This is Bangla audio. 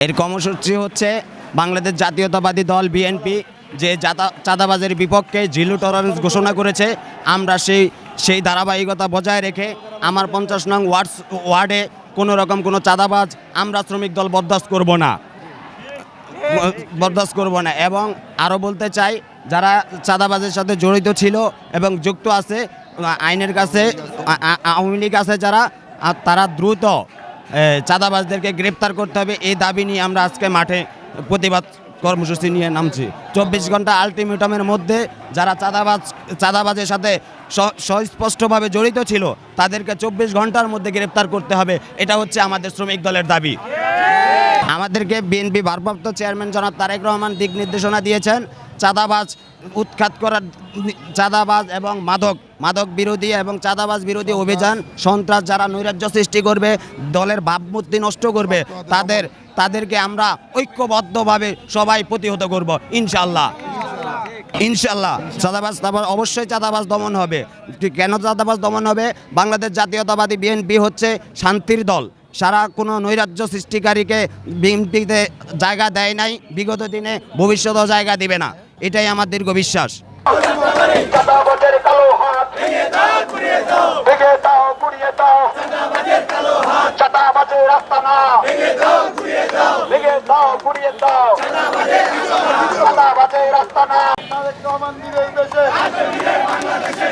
এর কর্মসূচি হচ্ছে বাংলাদেশ জাতীয়তাবাদী দল বিএনপি যে চাঁদা- চাঁদাবাজের বিপক্ষে জিরো টলারেন্স ঘোষণা করেছে। আমরা সেই সেই ধারাবাহিকতা বজায় রেখে আমার পঞ্চাশ নং ওয়ার্ডস ওয়ার্ডে কোনো রকম কোনো চাঁদাবাজ আমরা শ্রমিক দল বরদাস্ত করব না। বরদাস্ত করব না। এবং আরও বলতে চাই, যারা চাঁদাবাজের সাথে জড়িত ছিল এবং যুক্ত আছে আইনের কাছে আওয়ামী লীগ আছে যারা তারা দ্রুত চাঁদাবাজদেরকে গ্রেপ্তার করতে হবে, এই দাবি নিয়ে আমরা আজকে মাঠে প্রতিবাদ কর্মসূচি নিয়ে নামছি। চব্বিশ ঘণ্টা আলটিমেটামের মধ্যে যারা চাঁদাবাজ, চাঁদাবাজের সাথে সস্পষ্টভাবে জড়িত ছিল, তাদেরকে চব্বিশ ঘণ্টার মধ্যে গ্রেপ্তার করতে হবে। এটা হচ্ছে আমাদের শ্রমিক দলের দাবি। আমাদেরকে বিএনপি ভারপ্রাপ্ত চেয়ারম্যান জনাব তারেক রহমান দিক নির্দেশনা দিয়েছেন। চাঁদাবাজ, উৎখাত করার চাঁদাবাজ এবং মাদক মাদক বিরোধী এবং চাঁদাবাজ বিরোধী অভিযান, সন্ত্রাস যারা নৈরাজ্য সৃষ্টি করবে, দলের ভাবমূর্তি নষ্ট করবে, তাদের, তাদেরকে আমরা ঐক্যবদ্ধভাবে সবাই প্রতিহত করব ইনশাল্লাহ ইনশাল্লাহ চাঁদাবাজ তারপর অবশ্যই চাঁদাবাজ দমন হবে। কেন চাঁদাবাজ দমন হবে? বাংলাদেশ জাতীয়তাবাদী বিএনপি হচ্ছে শান্তির দল। সারা কোনো নৈরাজ্য সৃষ্টিকারীকে বিএনপিতে জায়গা দেয় নাই, বিগত দিনে ভবিষ্যতেও জায়গা দিবে না। এটাই আমার দীর্ঘ বিশ্বাস।